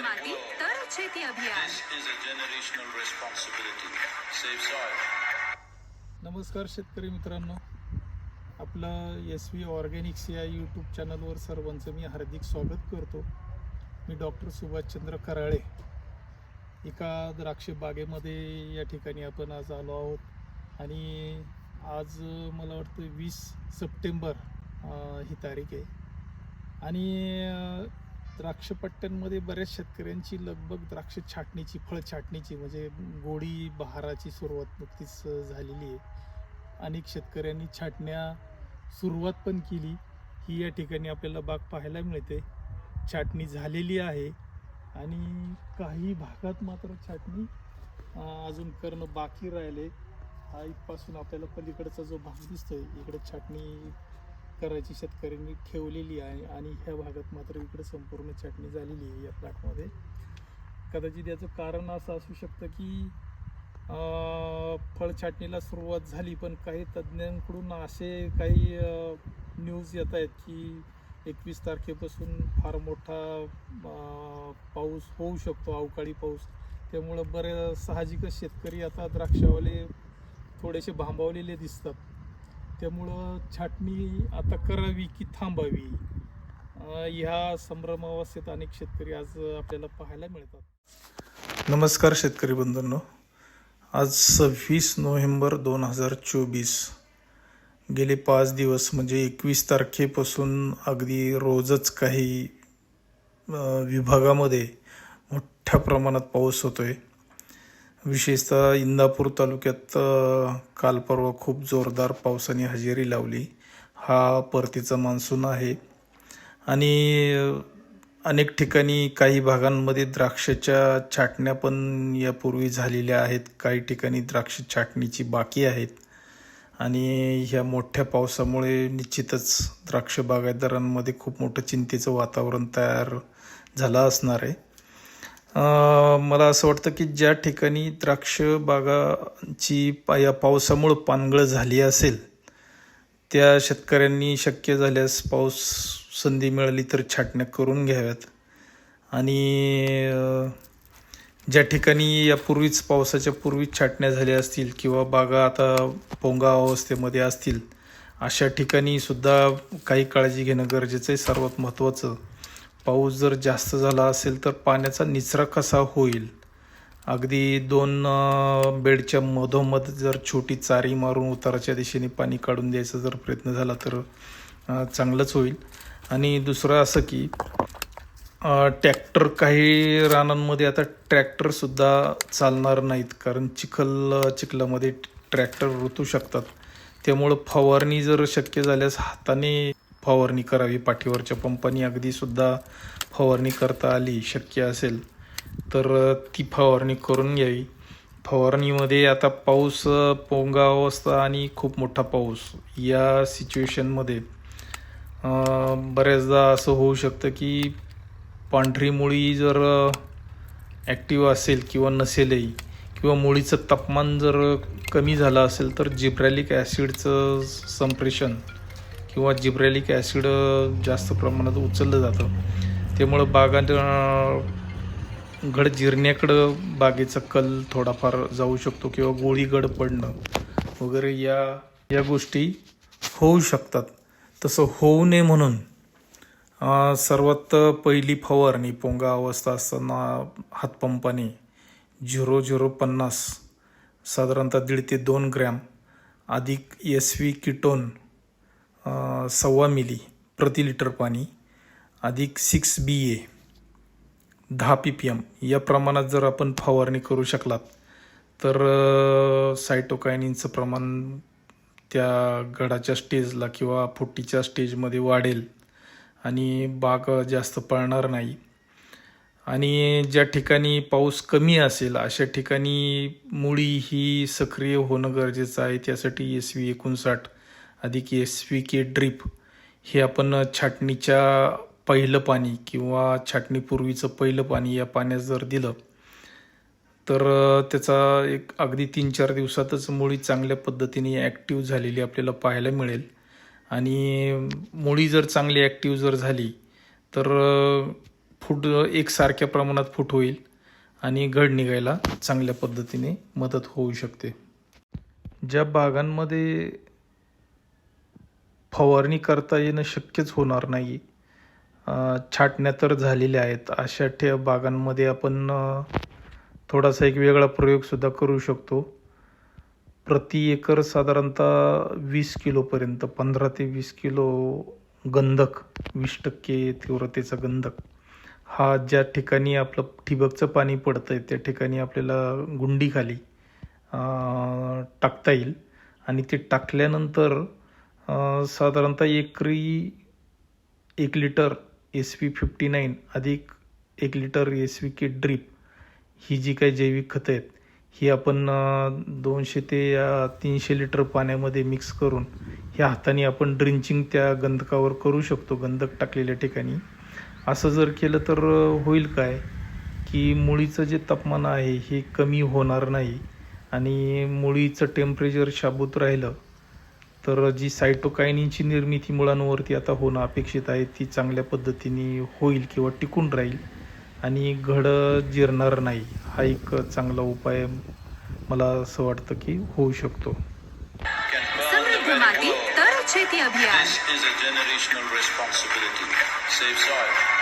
माती तर शेती अभियान. नमस्कार शेतकरी मित्रांनो. आपलं एस व्ही ऑर्गॅनिक्स या यूट्यूब चॅनलवर सर्वांचं मी हार्दिक स्वागत करतो. मी डॉक्टर सुभाषचंद्र कराळे. एका द्राक्ष बागेमध्ये या ठिकाणी आपण आज आलो आहोत. आणि आज मला वाटतं वीस सप्टेंबर ही तारीख आहे. आणि द्राक्षपट्ट्यांमध्ये बऱ्याच शेतकऱ्यांची लगभग द्राक्ष छाटणीची फळ छाटणीची म्हणजे गोडी बहाराची सुरुवात नुकतीच झालेली आहे. अनेक शेतकऱ्यांनी छाटण्या सुरुवात पण केली. ही या ठिकाणी आपल्याला बाग पाहायला मिळते. छाटणी झालेली आहे आणि काही भागात मात्र छाटणी अजून करणं बाकी राहिले हा इथपासून आपल्याला पलीकडचा जो भाग दिसतोय इकडे छाटणी करायची शेतकऱ्यांनी ठेवलेली आहे आणि ह्या भागात मात्र इकडे संपूर्ण छाटणी झालेली आहे या प्लॉटमध्ये कदाचित याचं कारण असं असू शकतं की फळ छाटणीला सुरुवात झाली पण काही तज्ज्ञांकडून असे काही न्यूज येत आहेत की एकवीस तारखेपासून फार मोठा पाऊस होऊ शकतो अवकाळी पाऊस. त्यामुळं बरे साहजिकच शेतकरी आता द्राक्षावाले थोडेसे भांबावलेले दिसतात. त्यामुळं छाटणी आता करावी की थांबावी? ह्या संभ्रमावस्थेत अनेक शेतकरी आज आपल्याला पाहायला मिळतात. नमस्कार शेतकरी बंधूंनो. आज सव्वीस नोव्हेंबर दोन हजार चोवीस. गेले पाच दिवस म्हणजे एकवीस तारखेपासून अगदी रोजच काही विभागामध्ये मोठ्या प्रमाणात पाऊस होतो आहे विशेषतः इंदापूर तालुक्यात अं, काल परवा खूप जोरदार पावसाने हजेरी लावली. हा परतीचा मान्सून आहे. आणि अनेक ठिकाणी काही भागांमध्ये द्राक्षाच्या छाटण्या पण यापूर्वी झालेल्या आहेत. काही ठिकाणी द्राक्ष छाटणीची बाकी आहेत. आणि ह्या मोठ्या पावसामुळे निश्चितच द्राक्ष बागायतदारांमध्ये खूप मोठं चिंतेचं वातावरण तयार झालं असणार आहे. मला असं वाटतं की ज्या ठिकाणी द्राक्ष बागाची या पावसामुळं पानगळ झाली असेल त्या शेतकऱ्यांनी शक्य झाल्यास पाऊस संधी मिळाली तर छाटण्या करून घ्याव्यात. आणि ज्या ठिकाणी यापूर्वीच पावसाच्या पूर्वीच छाटण्या झाल्या असतील किंवा बागा आता पोंगा अवस्थेमध्ये असतील अशा ठिकाणी सुद्धा काही काळजी घेणं गरजेचं आहे. सर्वात महत्त्वाचं पाऊस जर जास्त झाला असेल तर पाण्याचा निचरा कसा होईल? अगदी दोन बेडच्या मधोमध जर छोटी चारी मारून उताराच्या दिशेने पाणी काढून द्यायचा जर प्रयत्न झाला तर चांगलंच होईल. आणि दुसरं असं की ट्रॅक्टर काही रानांमध्ये आता ट्रॅक्टरसुद्धा चालणार नाहीत. कारण चिखल चिखलामध्ये ट्रॅक्टर रुतू शकतात. त्यामुळं फवारणी जर शक्य झाल्यास हाताने फवारणी करावी. पाठीवरच्या पंपानी अगदीसुद्धा फवारणी करता आली शक्य असेल तर ती फवारणी करून घ्यावी. फवारणीमध्ये आता पाऊस पोंगा अवस्था आणि खूप मोठा पाऊस या सिच्युएशनमध्ये बऱ्याचदा असं होऊ शकतं की पांढरी मुळी जर ॲक्टिव्ह असेल किंवा नसेलही किंवा मुळीचं तापमान जर कमी झालं असेल तर जिब्रॅलिक ॲसिडचं संप्रेषण किंवा जिब्रॅलिक ॲसिड जास्त प्रमाणात उचललं जातं. त्यामुळं बागांत गड घड जिरण्याकडं बागेचा कल थोडाफार जाऊ शकतो किंवा गोळीगड पडणं वगैरे या या गोष्टी होऊ शकतात. तसं होऊ नये म्हणून सर्वात पहिली फवारणी पोंगा अवस्था असताना हातपंपाने झिरो झिरो पन्नास साधारणतः दीड ते दोन ग्रॅम अधिक एस व्ही किटोन सव्वा मिली प्रति लिटर पाणी अधिक सिक्स बी ए दहा पी पी एम या प्रमाणात जर आपण फवारणी करू शकलात तर अ, सायटोकायनिनचं प्रमाण त्या गडाच्या स्टेजला किंवा फुटीच्या स्टेजमध्ये वाढेल आणि बाग जास्त पळणार नाही. आणि ज्या ठिकाणी पाऊस कमी असेल अशा ठिकाणी मुळी ही सक्रिय होणं गरजेचं आहे. त्यासाठी एस व्ही एकोणसाठ अधिक एस व्ही के ड्रीप हे आपण छाटणीच्या पहिलं पाणी किंवा छाटणीपूर्वीचं पहिलं पाणी या पाण्यात जर दिलं तर त्याचा एक अगदी तीन चार दिवसातच मुळी चांगल्या पद्धतीने ॲक्टिव्ह झालेली आपल्याला पाहायला मिळेल. आणि मुळी जर चांगली ॲक्टिव्ह जर झाली तर फूट एकसारख्या प्रमाणात फूट होईल आणि घड निघायला चांगल्या पद्धतीने मदत होऊ शकते. ज्या बागांमध्ये फवारणी करता येणं शक्यच होणार नाही. छाटण्या तर झालेल्या आहेत. अशा ठे बागांमध्ये आपण थोडासा एक वेगळा प्रयोगसुद्धा करू शकतो. प्रति एकर साधारणतः वीस किलोपर्यंत पंधरा ते वीस किलो गंधक वीस टक्के तीव्रतेचा गंधक. हा ज्या ठिकाणी आपलं ठिबकचं पाणी पडतं आहे त्या ठिकाणी आपल्याला गुंडीखाली टाकता येईल. आणि ते टाकल्यानंतर साधारणतः एकरी एक litre S P fifty nine अधिक एक litre S V K drip ही जी काही जैविक खतं आहेत ही आपण दोनशे ते तीनशे लिटर पाण्यामध्ये मिक्स करून ह्या हाताने आपण ड्रिंचिंग त्या गंधकावर करू शकतो गंधक टाकलेल्या ठिकाणी. असं जर केलं तर होईल काय? की मुळीचं जे तापमान आहे हे कमी होणार नाही आणि मुळीचं टेम्परेचर शाबूत राहिलं तर जी सायटोकायनिनची निर्मिती मुळांवरती आता होणं अपेक्षित आहे ती चांगल्या पद्धतीने होईल किंवा टिकून राहील आणि घडं जिरणार नाही हा एक चांगला उपाय मला असं वाटतं की होऊ शकतो. Can